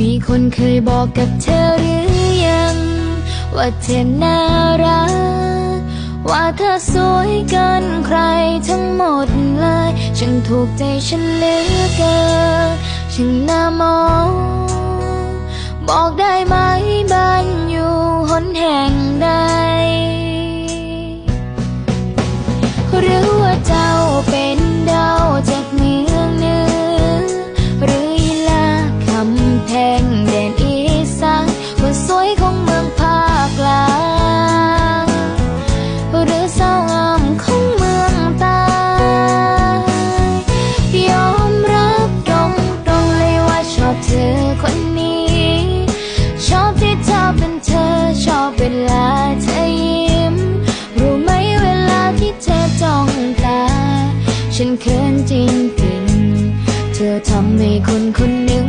มีคนเคยบอกกับเธอหรือยัง ว่าเธอน่ารัก ว่าเธอสวยเกินใครทั้งหมดเลยฉันถูกใจฉันเหลือเกินฉันน่ามอง บอกได้ไหมบ้านอยู่หนแห่งใด งแดนอีสานคนสวยของเมืองภาคกลางหรือสาวงามของเมืองใตายอมรับตรงตรงๆเลยว่าชอบเธอคนนี้ ชอบที่เธอเป็นเธอชอบเวลาเธอยิ้ม รู้ไหมเวลาที่เธอจ้องตา ฉันเขินจริงๆเธอทำให้คนคนหนึ่ง